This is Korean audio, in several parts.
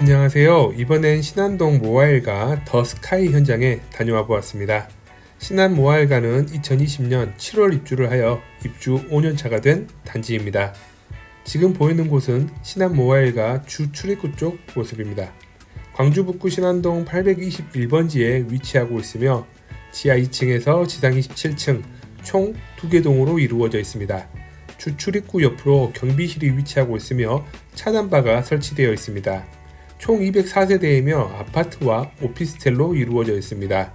안녕하세요. 이번엔 신안동 모아일가 더 스카이 현장에 다녀와 보았습니다. 신안 모아일가는 2020년 7월 입주를 하여 입주 5년차가 된 단지입니다. 지금 보이는 곳은 신안 모아일가 주 출입구 쪽 모습입니다. 광주 북구 신안동 821번지에 위치하고 있으며 지하 2층에서 지상 27층 총 2개 동으로 이루어져 있습니다. 주 출입구 옆으로 경비실이 위치하고 있으며 차단바가 설치되어 있습니다. 총 204세대이며 아파트와 오피스텔로 이루어져 있습니다.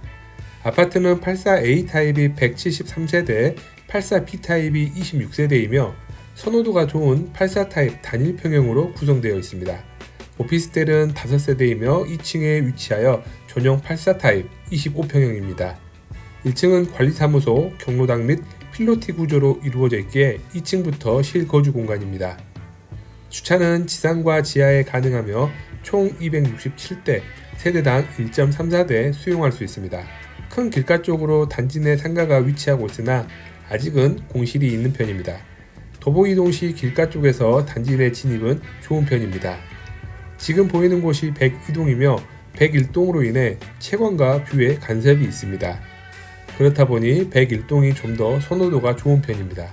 아파트는 84A 타입이 173세대, 84B 타입이 26세대이며 선호도가 좋은 84 타입 단일 평형으로 구성되어 있습니다. 오피스텔은 5세대이며 2층에 위치하여 전용 84 타입 25평형입니다. 1층은 관리사무소, 경로당 및 필로티 구조로 이루어져 있기에 2층부터 실거주 공간입니다. 주차는 지상과 지하에 가능하며 총 267대, 세대당 1.34대 수용할 수 있습니다. 큰 길가 쪽으로 단지 내 상가가 위치하고 있으나 아직은 공실이 있는 편입니다. 도보 이동 시 길가 쪽에서 단지 내 진입은 좋은 편입니다. 지금 보이는 곳이 102동이며 101동으로 인해 채광과 뷰에 간섭이 있습니다. 그렇다 보니 101동이 좀 더 선호도가 좋은 편입니다.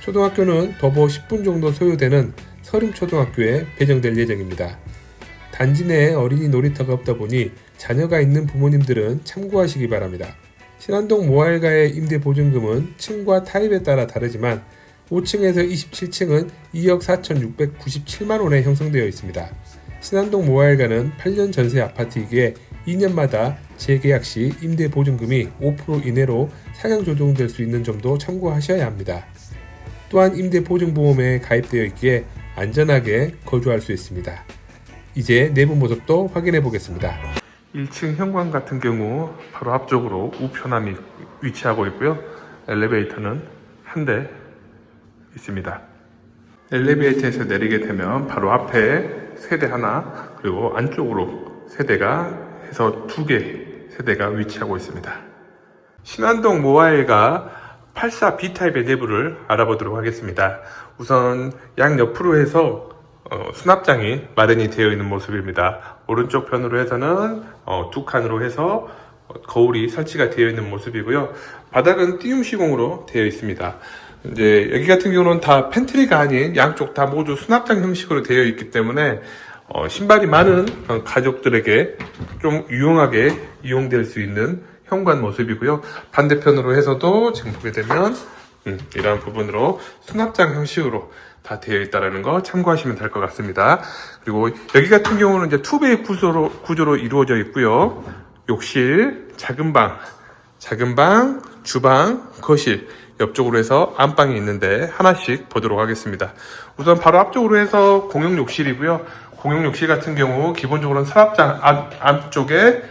초등학교는 도보 10분 정도 소요되는 서림초등학교에 배정될 예정입니다. 단지 내에 어린이 놀이터가 없다 보니 자녀가 있는 부모님들은 참고하시기 바랍니다. 신안동 모아일가의 임대 보증금은 층과 타입에 따라 다르지만 5층에서 27층은 2억 4,697만 원에 형성되어 있습니다. 신안동 모아일가는 8년 전세 아파트이기에 2년마다 재계약 시 임대 보증금이 5% 이내로 상향 조정될 수 있는 점도 참고하셔야 합니다. 또한 임대 보증보험에 가입되어 있기에 안전하게 거주할 수 있습니다. 이제 내부 모습도 확인해 보겠습니다. 1층 현관 같은 경우 바로 앞쪽으로 우편함이 위치하고 있고요. 엘리베이터는 한 대 있습니다. 엘리베이터에서 내리게 되면 바로 앞에 세대 하나 그리고 안쪽으로 세대가 해서 두 개 세대가 위치하고 있습니다. 신안동 모아일가 84B 타입의 내부를 알아보도록 하겠습니다. 우선 양 옆으로 해서 어, 수납장이 마련이 되어 있는 모습입니다. 오른쪽 편으로 해서는 어, 두 칸으로 해서 어, 거울이 설치가 되어 있는 모습이고요. 바닥은 띄움 시공으로 되어 있습니다. 이제 여기 같은 경우는 다 팬트리가 아닌 양쪽 다 모두 수납장 형식으로 되어 있기 때문에 어, 신발이 많은 어, 가족들에게 좀 유용하게 이용될 수 있는 현관 모습이고요. 반대편으로 해서도 지금 보게 되면 음, 이러한 부분으로 수납장 형식으로 다 되어 있다는 거 참고하시면 될 것 같습니다. 그리고 여기 같은 경우는 이제 투베이 구조로, 구조로 이루어져 있고요. 욕실, 작은 방, 작은 방, 주방, 거실, 옆쪽으로 해서 안방이 있는데 하나씩 보도록 하겠습니다. 우선 바로 앞쪽으로 해서 공용 욕실이고요. 공용 욕실 같은 경우 기본적으로는 서랍장 안, 안쪽에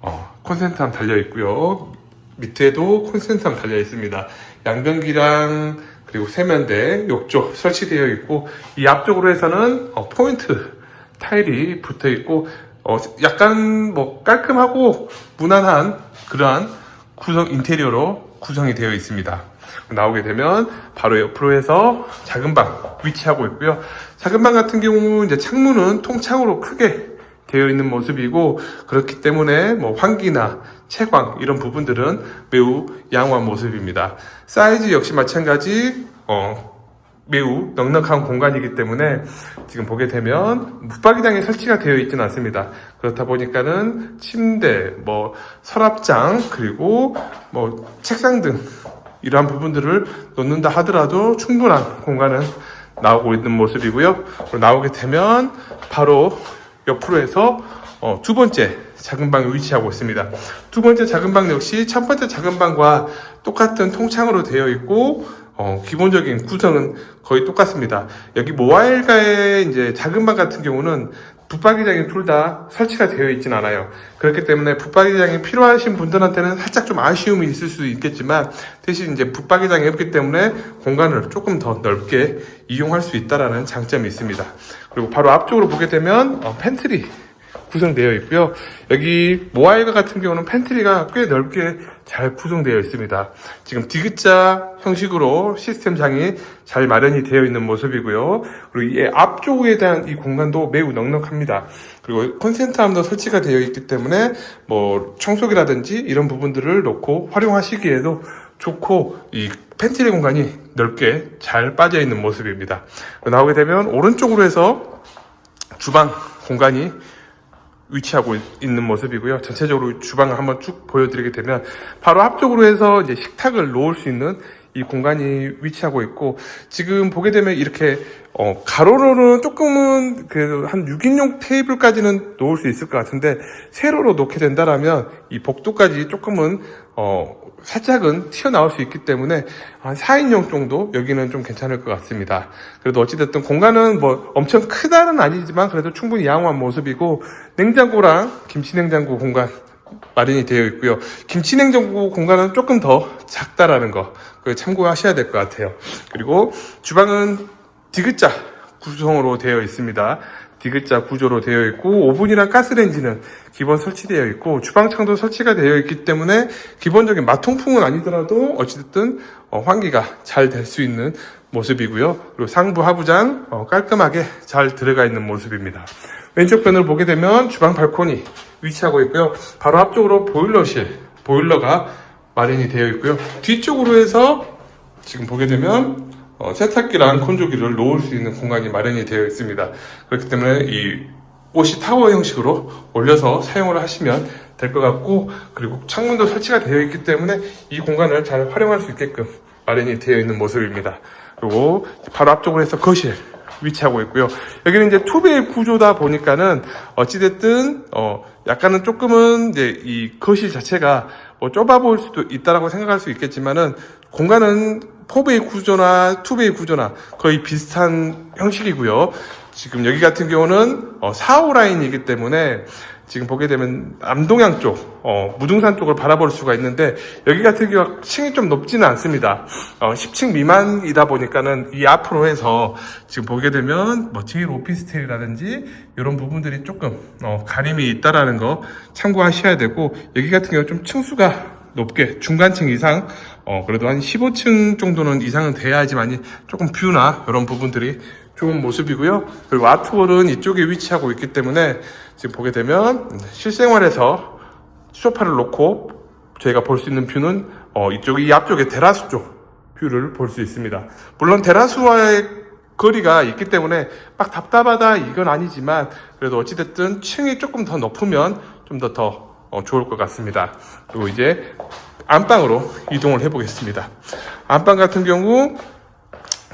어, 콘센트함 달려 있고요. 밑에도 콘센트함 달려 있습니다. 양변기랑 그리고 세면대 욕조 설치되어 있고 이 앞쪽으로 해서는 어, 포인트 타일이 붙어 있고 어, 약간 뭐 깔끔하고 무난한 그러한 구성 인테리어로 구성이 되어 있습니다. 나오게 되면 바로 옆으로 해서 작은 방 위치하고 있고요. 작은 방 같은 경우 이제 창문은 통창으로 크게 되어 있는 모습이고 그렇기 때문에 뭐 환기나 채광 이런 부분들은 매우 양호한 모습입니다. 사이즈 역시 마찬가지 어, 매우 넉넉한 공간이기 때문에 지금 보게 되면 붙박이장이 설치가 되어 있지는 않습니다. 그렇다 보니까는 침대, 뭐 서랍장 그리고 뭐 책상 등 이러한 부분들을 놓는다 하더라도 충분한 공간은 나오고 있는 모습이고요. 나오게 되면 바로 옆으로 해서 어, 두 번째 작은 방이 위치하고 있습니다. 두 번째 작은 방 역시 첫 번째 작은 방과 똑같은 통창으로 되어 있고 어, 기본적인 구성은 거의 똑같습니다. 여기 모아일가의 이제 작은 방 같은 경우는 붙박이장이 둘 다 설치가 되어 있진 않아요. 그렇기 때문에 붙박이장이 필요하신 분들한테는 살짝 좀 아쉬움이 있을 수도 있겠지만 대신 이제 붙박이장이 없기 때문에 공간을 조금 더 넓게 이용할 수 있다라는 장점이 있습니다. 그리고 바로 앞쪽으로 보게 되면 어, 팬트리 구성되어 있고요. 여기 모아일가 같은 경우는 팬트리가 꽤 넓게 잘 구성되어 있습니다. 지금 디귿자 형식으로 시스템상이 잘 마련이 되어 있는 모습이고요. 그리고 이 앞쪽에 대한 이 공간도 매우 넉넉합니다. 그리고 콘센트함도 설치가 되어 있기 때문에 뭐 청소기라든지 이런 부분들을 놓고 활용하시기에도 좋고 이 팬트리 공간이 넓게 잘 빠져 있는 모습입니다. 나오게 되면 오른쪽으로 해서 주방 공간이 위치하고 있는 모습이고요. 전체적으로 주방을 한번 쭉 보여드리게 되면 바로 앞쪽으로 해서 이제 식탁을 놓을 수 있는 이 공간이 위치하고 있고 지금 보게 되면 이렇게 어, 가로로는 조금은 그래도 한 6인용 테이블까지는 놓을 수 있을 것 같은데 세로로 놓게 된다라면 이 복도까지 조금은 어, 살짝은 튀어나올 수 있기 때문에 한 4인용 정도 여기는 좀 괜찮을 것 같습니다. 그래도 어찌됐든 공간은 뭐 엄청 크다는 아니지만 그래도 충분히 양호한 모습이고 냉장고랑 김치냉장고 공간 마련이 되어 있고요. 김치 냉장고 공간은 조금 더 작다라는 거 참고하셔야 될 것 같아요. 그리고 주방은 디귿자 구성으로 되어 있습니다. 디귿자 구조로 되어 있고 오븐이랑 가스레인지는 기본 설치되어 있고 주방창도 설치가 되어 있기 때문에 기본적인 마통풍은 아니더라도 어찌됐든 어, 환기가 잘 될 수 있는 모습이고요. 그리고 상부 하부장 어, 깔끔하게 잘 들어가 있는 모습입니다. 왼쪽 편을 보게 되면 주방 발코니 위치하고 있고요. 바로 앞쪽으로 보일러실, 보일러가 마련이 되어 있고요. 뒤쪽으로 해서 지금 보게 되면 어, 세탁기랑 건조기를 놓을 수 있는 공간이 마련이 되어 있습니다. 그렇기 때문에 이 옷이 타워 형식으로 올려서 사용을 하시면 될 것 같고 그리고 창문도 설치가 되어 있기 때문에 이 공간을 잘 활용할 수 있게끔 마련이 되어 있는 모습입니다. 그리고 바로 앞쪽으로 해서 거실 위치하고 있고요. 여기는 이제 투베이 구조다 보니까는 어찌됐든 어 약간은 조금은 이제 이 거실 자체가 뭐 좁아 보일 수도 있다라고 생각할 수 있겠지만은 공간은 포베이 구조나 투베이 구조나 거의 비슷한 형식이고요. 지금 여기 같은 경우는 어, 4호 라인이기 때문에 지금 보게 되면 남동향 쪽, 어, 무등산 쪽을 바라볼 수가 있는데 여기 같은 경우 층이 좀 높지는 않습니다. 어, 10층 미만이다 보니까는 이 앞으로 해서 지금 보게 되면 뭐 제일 오피스텔이라든지 이런 부분들이 조금 어, 가림이 있다라는 거 참고하셔야 되고 여기 같은 경우 좀 층수가 높게 중간층 이상 어 그래도 한 15층 정도는 이상은 돼야지만이 조금 뷰나 이런 부분들이 좋은 모습이고요. 그리고 아트홀은 이쪽에 위치하고 있기 때문에 지금 보게 되면 실생활에서 소파를 놓고 저희가 볼 수 있는 뷰는 어 이쪽이 이 앞쪽에 테라스 쪽 뷰를 볼 수 있습니다. 물론 테라스와의 거리가 있기 때문에 막 답답하다 이건 아니지만 그래도 어찌됐든 층이 조금 더 높으면 좀더더 어, 좋을 것 같습니다. 그리고 이제 안방으로 이동을 해보겠습니다. 안방 같은 경우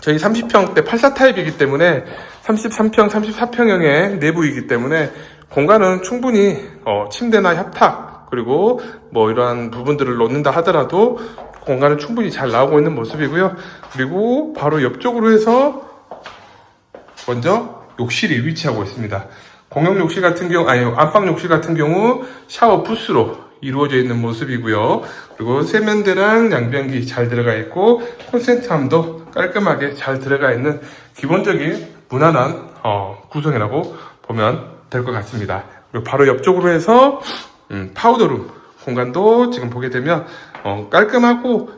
저희 30평대 84 타입이기 때문에 33평, 34평형의 내부이기 때문에 공간은 충분히 어, 침대나 협탁 그리고 뭐 이러한 부분들을 놓는다 하더라도 공간은 충분히 잘 나오고 있는 모습이고요. 그리고 바로 옆쪽으로 해서 먼저 욕실이 위치하고 있습니다. 공용 욕실 같은 경우, 아니, 안방 욕실 같은 경우 샤워 부스로 이루어져 있는 모습이고요. 그리고 세면대랑 양변기 잘 들어가 있고, 콘센트함도 깔끔하게 잘 들어가 있는 기본적인 무난한 어, 구성이라고 보면 될 것 같습니다. 그리고 바로 옆쪽으로 해서 음, 파우더룸 공간도 지금 보게 되면 어, 깔끔하고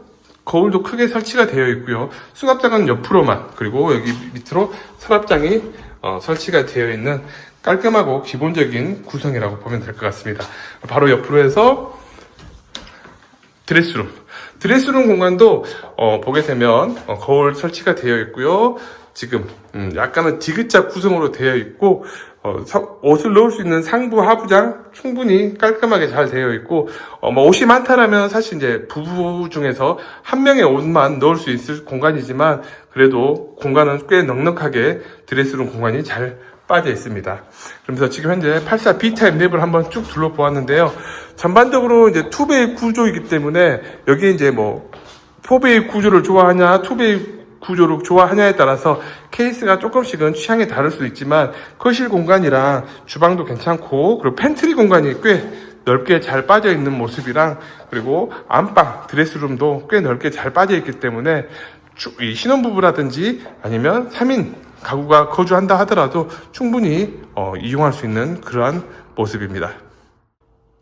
거울도 크게 설치가 되어 있고요. 수납장은 옆으로만 그리고 여기 밑으로 서랍장이 어, 설치가 되어 있는 깔끔하고 기본적인 구성이라고 보면 될 것 같습니다. 바로 옆으로 해서 드레스룸. 드레스룸 공간도 어, 보게 되면 어, 거울 설치가 되어 있고요. 지금 음, 약간은 디귿자 구성으로 되어 있고 어, 서- 옷을 넣을 수 있는 상부 하부장 충분히 깔끔하게 잘 되어 있고 어, 뭐 옷이 많다라면 사실 이제 부부 중에서 한 명의 옷만 넣을 수 있을 공간이지만 그래도 공간은 꽤 넉넉하게 드레스룸 공간이 잘 빠져 있습니다. 그러면서 지금 현재 84 B타입 랩을 한번 쭉 둘러보았는데요. 전반적으로 이제 투베이 구조이기 때문에 여기에 이제 뭐 포베이 구조를 좋아하냐, 투베이 구조를 좋아하냐에 따라서 케이스가 조금씩은 취향이 다를 수도 있지만 거실 공간이랑 주방도 괜찮고 그리고 팬트리 공간이 꽤 넓게 잘 빠져 있는 모습이랑 그리고 안방 드레스룸도 꽤 넓게 잘 빠져 있기 때문에 신혼부부라든지 아니면 3인 가구가 거주한다 하더라도 충분히 어, 이용할 수 있는 그러한 모습입니다.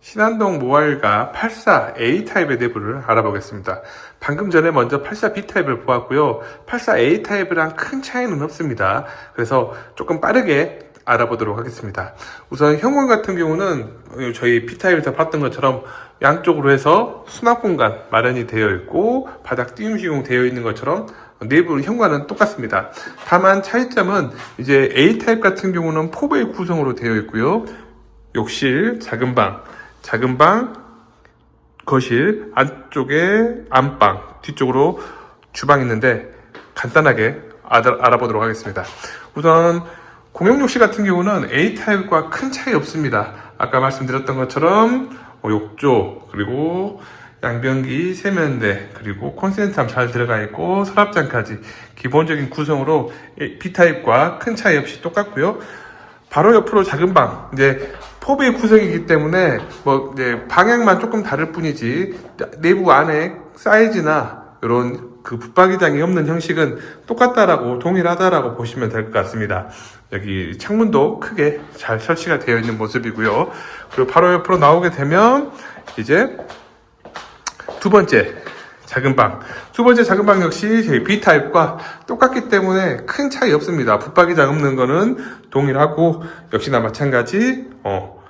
신안동 모바일가 84A 타입의 내부를 알아보겠습니다. 방금 전에 먼저 84B 타입을 보았고요. 84A 타입이랑 큰 차이는 없습니다. 그래서 조금 빠르게 알아보도록 하겠습니다. 우선 현관 같은 경우는 저희 B 타입에서 봤던 것처럼 양쪽으로 해서 수납 공간 마련이 되어 있고 바닥 띄움 시공 되어 있는 것처럼 내부 현관은 똑같습니다. 다만 차이점은 이제 A 타입 같은 경우는 포베이 구성으로 되어 있고요. 욕실, 작은 방, 작은 방, 거실, 안쪽에 안방, 뒤쪽으로 주방 있는데 간단하게 알아- 알아보도록 하겠습니다. 우선 공용 욕실 같은 경우는 A 타입과 큰 차이 없습니다. 아까 말씀드렸던 것처럼 어, 욕조 그리고 양변기, 세면대 그리고 콘센트함 잘 들어가 있고 서랍장까지 기본적인 구성으로 B 타입과 큰 차이 없이 똑같고요. 바로 옆으로 작은 방 이제 포베이 구성이기 때문에 뭐 이제 방향만 조금 다를 뿐이지 내부 안에 사이즈나 이런 그 붙박이장이 없는 형식은 똑같다라고 동일하다라고 보시면 될 것 같습니다. 여기 창문도 크게 잘 설치가 되어 있는 모습이고요. 그리고 바로 옆으로 나오게 되면 이제 두 번째 작은 방. 두 번째 작은 방 역시 저희 B 타입과 똑같기 때문에 큰 차이 없습니다. 붙박이장 없는 거는 동일하고 역시나 마찬가지 어,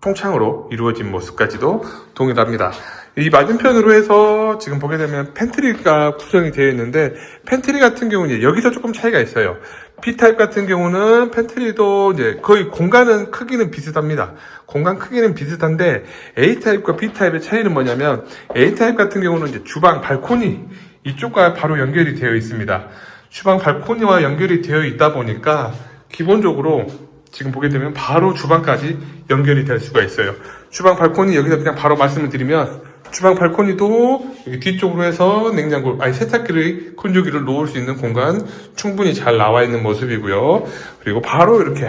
통창으로 이루어진 모습까지도 동일합니다. 이 맞은편으로 해서 지금 보게 되면 팬트리가 구성이 되어 있는데 팬트리 같은 경우는 여기서 조금 차이가 있어요. B타입 같은 경우는 팬트리도 이제 거의 공간은 크기는 비슷합니다. 공간 크기는 비슷한데 A타입과 B타입의 차이는 뭐냐면 A타입 같은 경우는 이제 주방 발코니 이쪽과 바로 연결이 되어 있습니다. 주방 발코니와 연결이 되어 있다 보니까 기본적으로 지금 보게 되면 바로 주방까지 연결이 될 수가 있어요. 주방 발코니 여기서 그냥 바로 말씀을 드리면 주방 발코니도 여기 뒤쪽으로 해서 냉장고, 아니 세탁기를, 건조기를 놓을 수 있는 공간 충분히 잘 나와 있는 모습이고요. 그리고 바로 이렇게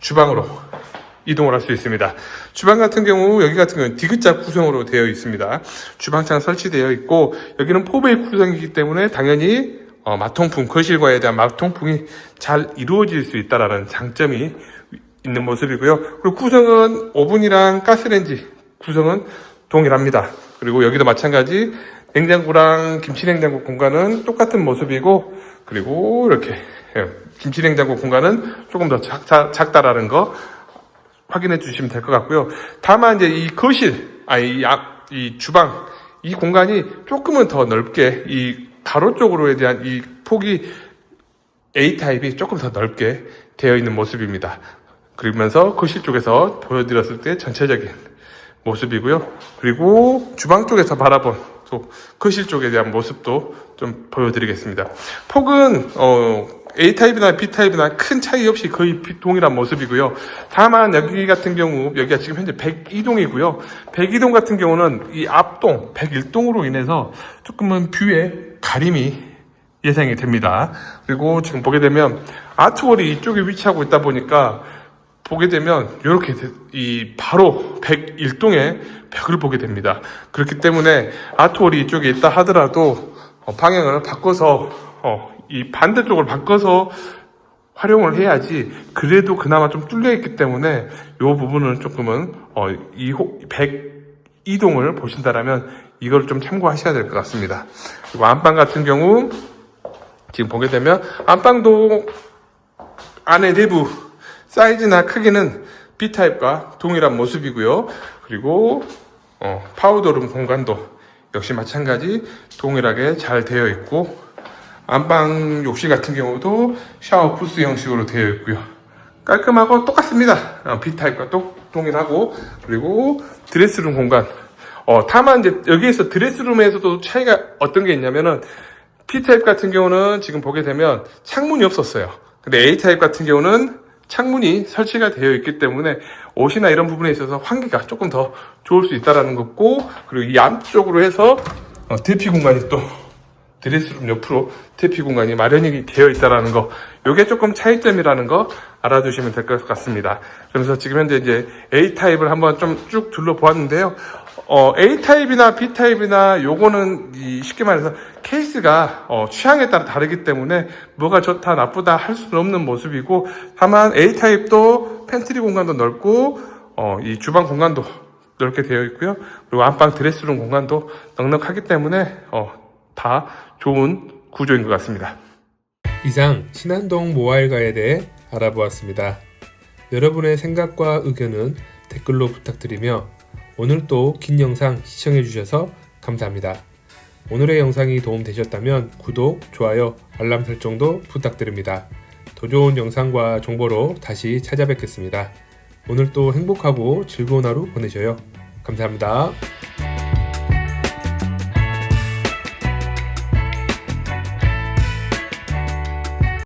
주방으로 이동을 할 수 있습니다. 주방 같은 경우 여기 같은 경우는 디귿자 구성으로 되어 있습니다. 주방창 설치되어 있고 여기는 포베이 구성이기 때문에 당연히 어, 마통풍, 거실과에 대한 마통풍이 잘 이루어질 수 있다라는 장점이 있는 모습이고요. 그리고 구성은 오븐이랑 가스레인지 구성은 동일합니다. 그리고 여기도 마찬가지 냉장고랑 김치냉장고 공간은 똑같은 모습이고 그리고 이렇게 예, 김치냉장고 공간은 조금 더 작, 작다라는 거 확인해 주시면 될 것 같고요. 다만 이제 이 거실, 아니 이, 앞, 이 주방 이 공간이 조금은 더 넓게 이 가로 쪽으로에 대한 이 폭이 A 타입이 조금 더 넓게 되어 있는 모습입니다. 그러면서 거실 쪽에서 보여드렸을 때 전체적인 모습이고요. 그리고 주방 쪽에서 바라본 또 거실 쪽에 대한 모습도 좀 보여드리겠습니다. 폭은 어, A 타입이나 B 타입이나 큰 차이 없이 거의 비- 동일한 모습이고요. 다만 여기 같은 경우 여기가 지금 현재 102동이고요. 102동 같은 경우는 이 앞동 101동으로 인해서 조금은 뷰에 가림이 예상이 됩니다. 그리고 지금 보게 되면 아트월이 이쪽에 위치하고 있다 보니까 보게 되면 이렇게 이 바로 101동의 벽을 보게 됩니다. 그렇기 때문에 아트월이 이쪽에 있다 하더라도 어, 방향을 바꿔서 어, 이 반대쪽을 바꿔서 활용을 해야지 그래도 그나마 좀 뚫려 있기 때문에 이 부분은 조금은 어, 이 102동을 보신다라면 이걸 좀 참고하셔야 될 것 같습니다. 그리고 안방 같은 경우 지금 보게 되면 안방도 안에 내부 사이즈나 크기는 B타입과 동일한 모습이고요. 그리고 어, 파우더룸 공간도 역시 마찬가지 동일하게 잘 되어 있고 안방 욕실 같은 경우도 샤워 부스 형식으로 되어 있고요. 깔끔하고 똑같습니다. 어, B타입과 또 동일하고 그리고 드레스룸 공간 어, 다만 이제 여기에서 드레스룸에서도 차이가 어떤 게 있냐면은 P타입 같은 경우는 지금 보게 되면 창문이 없었어요. 근데 A타입 같은 경우는 창문이 설치가 되어 있기 때문에 옷이나 이런 부분에 있어서 환기가 조금 더 좋을 수 있다라는 거고 그리고 이 안쪽으로 해서 어, 대피 공간이 또 드레스룸 옆으로 대피 공간이 마련이 되어 있다라는 거 요게 조금 차이점이라는 거 알아두시면 될 것 같습니다. 그래서 지금 현재 이제 A 타입을 한번 좀 쭉 둘러보았는데요. 어, A타입이나 B타입이나 요거는 이 쉽게 말해서 케이스가 어, 취향에 따라 다르기 때문에 뭐가 좋다 나쁘다 할 수는 없는 모습이고 다만 A타입도 팬트리 공간도 넓고 어, 이 주방 공간도 넓게 되어 있고요. 그리고 안방 드레스룸 공간도 넉넉하기 때문에 어, 다 좋은 구조인 것 같습니다. 이상 신안동 모아일가에 대해 알아보았습니다. 여러분의 생각과 의견은 댓글로 부탁드리며 오늘 또긴 영상 시청해 주셔서 감사합니다. 오늘의 영상이 도움되셨다면 구독, 좋아요, 알람 설정도 부탁드립니다. 더 좋은 영상과 정보로 다시 찾아뵙겠습니다. 오늘 또 행복하고 즐거운 하루 보내셔요. 감사합니다.